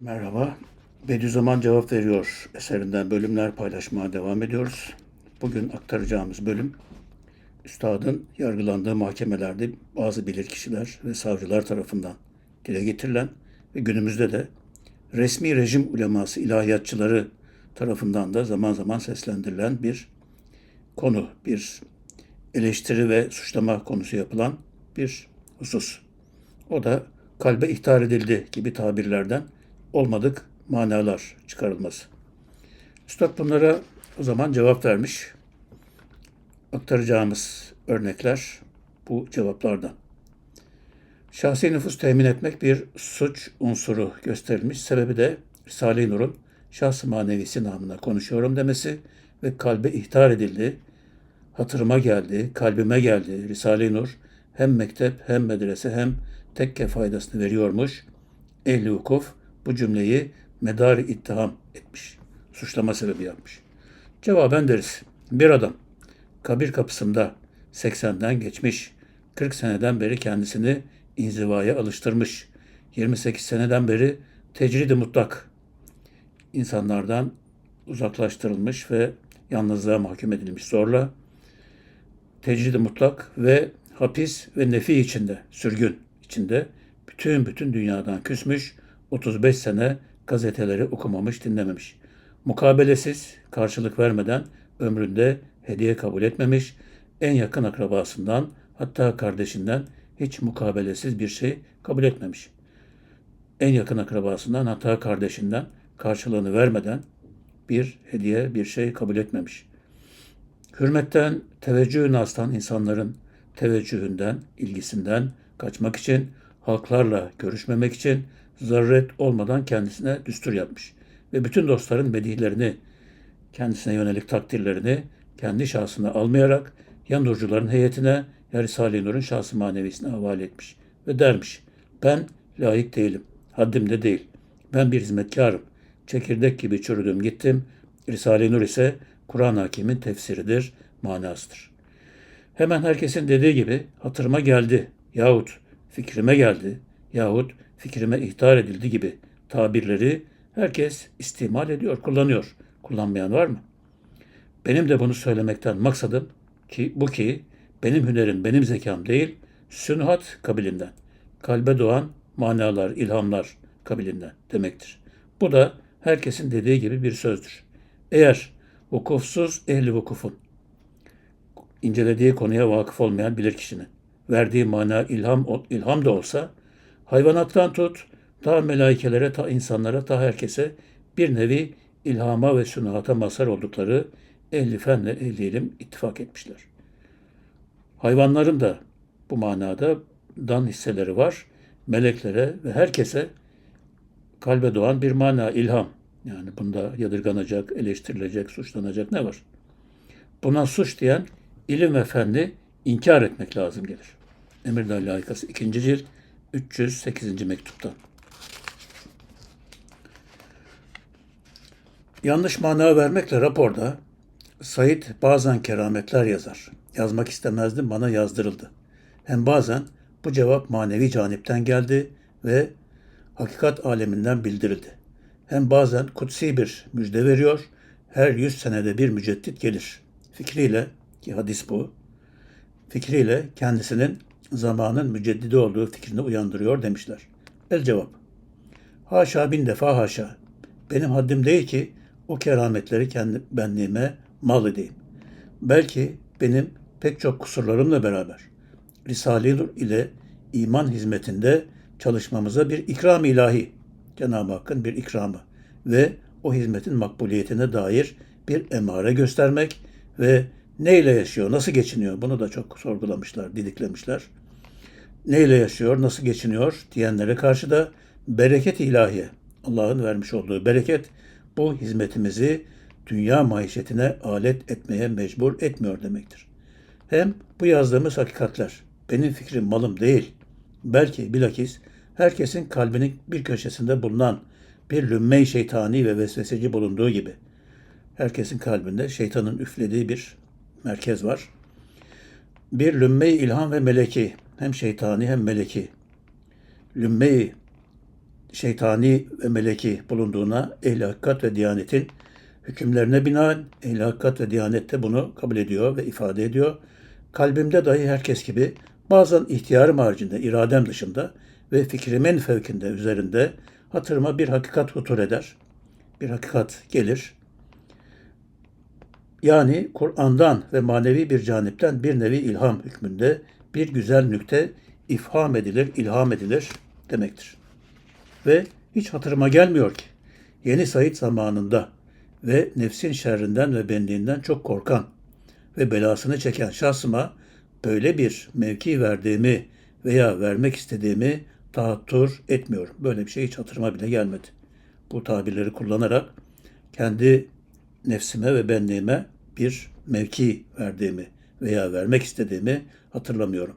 Merhaba. Bediüzzaman Cevap Veriyor eserinden bölümler paylaşmaya devam ediyoruz. Bugün aktaracağımız bölüm, Üstadın yargılandığı mahkemelerde bazı bilirkişiler ve savcılar tarafından dile getirilen ve günümüzde de resmi rejim uleması, ilahiyatçıları tarafından da zaman zaman seslendirilen bir konu, bir eleştiri ve suçlama konusu yapılan bir husus. O da kalbe ihtar edildi gibi tabirlerden olmadık manalar çıkarılması. Üstad bunlara o zaman cevap vermiş. Aktaracağımız örnekler bu cevaplardan. Şahsi nüfus temin etmek bir suç unsuru gösterilmiş. Sebebi de Risale-i Nur'un şahs manevisi namına konuşuyorum demesi ve kalbe ihtar edildi, hatırıma geldi, kalbime geldi. Risale-i Nur hem mektep hem medrese hem tekke faydasını veriyormuş. Ehli hukuf bu cümleyi medar ittiham etmiş. Suçlama sebebi yapmış. Cevaben deriz. Bir adam kabir kapısında 80'den geçmiş, 40 seneden beri kendisini inzivaya alıştırmış, 28 seneden beri tecridi mutlak insanlardan uzaklaştırılmış ve yalnızlığa mahkum edilmiş zorla. Tecridi mutlak ve hapis ve nefi içinde, sürgün içinde bütün bütün dünyadan küsmüş, 35 sene gazeteleri okumamış, dinlememiş. Mukabelesiz, karşılık vermeden ömründe hediye kabul etmemiş, en yakın akrabasından hatta kardeşinden hiç mukabelesiz bir şey kabul etmemiş. En yakın akrabasından hatta kardeşinden karşılığını vermeden bir hediye, bir şey kabul etmemiş. Hürmetten, teveccühünü aslan insanların teveccühünden, ilgisinden kaçmak için, halklarla görüşmemek için zaruret olmadan kendisine düstur yapmış. Ve bütün dostların medihlerini, kendisine yönelik takdirlerini kendi şahsına almayarak ya nurcuların heyetine ya Risale-i Nur'un şahsı manevisine havale etmiş. Ve dermiş, ben layık değilim, haddimde değil. Ben bir hizmetkarım. Çekirdek gibi çürüdüm gittim. Risale-i Nur ise Kur'an hakimin tefsiridir, manasıdır. Hemen herkesin dediği gibi hatırıma geldi yahut fikrime geldi yahut fikrime ihtar edildi gibi tabirleri herkes istimal ediyor, kullanıyor. Kullanmayan var mı? Benim de bunu söylemekten maksadım ki bu ki benim hünerim, benim zekam değil, sünhat kabilinden, kalbe doğan manalar, ilhamlar kabilinden demektir. Bu da herkesin dediği gibi bir sözdür. Eğer vukufsuz ehli vukufun incelediği konuya vakıf olmayan bilir kişinin verdiği mana ilham ilham da olsa hayvanattan tut ta melaikelere ta insanlara ta herkese bir nevi ilhama ve sünahata mazhar oldukları ehli fenle ehli ilim ittifak etmişler. Hayvanların da bu manada dan hisseleri var. Meleklere ve herkese kalbe doğan bir mana, ilham. Yani bunda yadırganacak, eleştirilecek, suçlanacak ne var? Buna suç diyen ilim ve fenli inkar etmek lazım gelir. Emirdağ layıkası 2. cilt 308. mektupta. Yanlış mana vermekle raporda Said bazen kerametler yazar. Yazmak istemezdim bana yazdırıldı. Hem bazen bu cevap manevi canipten geldi ve hakikat aleminden bildirildi. Hem bazen kutsi bir müjde veriyor, her yüz senede bir müceddit gelir. Fikriyle, ki hadis bu, fikriyle kendisinin zamanın müceddidi olduğu fikrini uyandırıyor demişler. El cevap. Haşa bin defa haşa. Benim haddim değil ki o kerametleri kendi benliğime mal edeyim. Belki benim pek çok kusurlarımla beraber Risale-i Nur ile iman hizmetinde çalışmamıza bir ikram ilahi, Cenab-ı Hakk'ın bir ikramı ve o hizmetin makbuliyetine dair bir emare göstermek ve neyle yaşıyor, nasıl geçiniyor bunu da çok sorgulamışlar, didiklemişler. Neyle yaşıyor, nasıl geçiniyor diyenlere karşı da bereket ilahiye, Allah'ın vermiş olduğu bereket bu hizmetimizi dünya maişetine alet etmeye mecbur etmiyor demektir. Hem bu yazdığımız hakikatler benim fikrim malım değil, belki bilakis herkesin kalbinin bir köşesinde bulunan bir lümme şeytani ve vesveseci bulunduğu gibi herkesin kalbinde şeytanın üflediği bir merkez var. Bir lümme ilham ve meleki hem şeytani hem meleki. lümme şeytani ve meleki bulunduğuna ehli hakikat ve diyanetin hükümlerine binaen ehli hakikat ve diyanet de bunu kabul ediyor ve ifade ediyor. Kalbimde dahi herkes gibi bazen ihtiyarım haricinde, iradem dışında ve fikrimin fevkinde, üzerinde hatırıma bir hakikat hutur eder. Bir hakikat gelir. Yani Kur'an'dan ve manevi bir canipten bir nevi ilham hükmünde bir güzel nükte ifham edilir, ilham edilir demektir. Ve hiç hatırıma gelmiyor ki yeni Said zamanında ve nefsin şerrinden ve benliğinden çok korkan ve belasını çeken şahsıma böyle bir mevki verdiğimi veya vermek istediğimi tahattür etmiyorum. Böyle bir şey hiç hatırıma bile gelmedi. Bu tabirleri kullanarak kendi nefsime ve benliğime bir mevki verdiğimi veya vermek istediğimi hatırlamıyorum.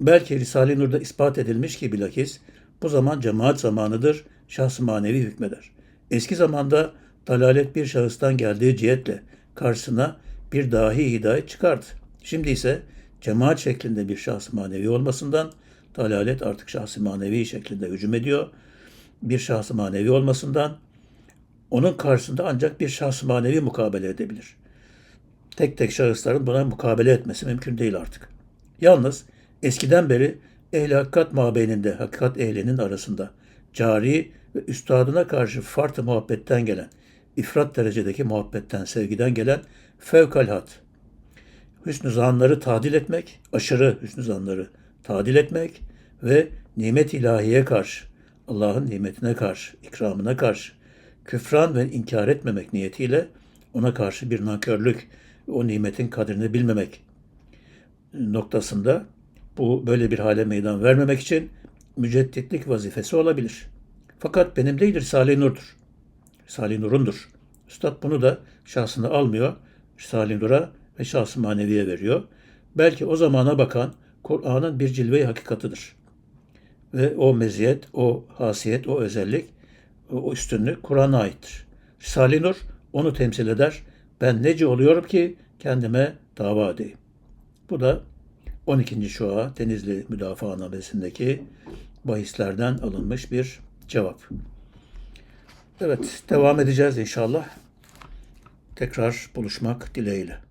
Belki Risale-i Nur'da ispat edilmiş ki bilakis bu zaman cemaat zamanıdır, şahs manevi hükmeder. Eski zamanda dalalet bir şahıstan geldiği cihetle karşısına bir dahi hidayet çıkardı. Şimdi ise cemaat şeklinde bir şahs manevi olmasından dalalet artık şahs manevi şeklinde hücum ediyor. Bir şahs manevi olmasından onun karşısında ancak bir şahs manevi mukabele edebilir. Tek tek şahısların buna mukabele etmesi mümkün değil artık. Yalnız eskiden beri ehli hakikat mabeyninde, hakikat ehlinin arasında cari ve üstadına karşı farklı muhabbetten gelen, ifrat derecedeki muhabbetten, sevgiden gelen fevkalhat, hüsnü zanları tadil etmek, aşırı hüsnü zanları tadil etmek ve nimet ilahiye karşı, Allah'ın nimetine karşı, ikramına karşı, küfran ve inkar etmemek niyetiyle ona karşı bir nankörlük, o nimetin kadrini bilmemek noktasında bu böyle bir hale meydan vermemek için mücedditlik vazifesi olabilir. Fakat benim değil Risale-i Nur'dur. Risale-i Nur'undur. Üstad bunu da şahsına almıyor. Risale-i Nur'a ve şahsı maneviye veriyor. Belki o zamana bakan Kur'an'ın bir cilve-i hakikatıdır. Ve o meziyet, o hasiyet, o özellik, o üstünlük Kur'an'a aittir. Risale-i Nur onu temsil eder. Ben nece oluyorum ki kendime dava edeyim. Bu da 12. Şua Denizli Müdafaa Namesi'ndeki bahislerden alınmış bir cevap. Evet, devam edeceğiz inşallah. Tekrar buluşmak dileğiyle.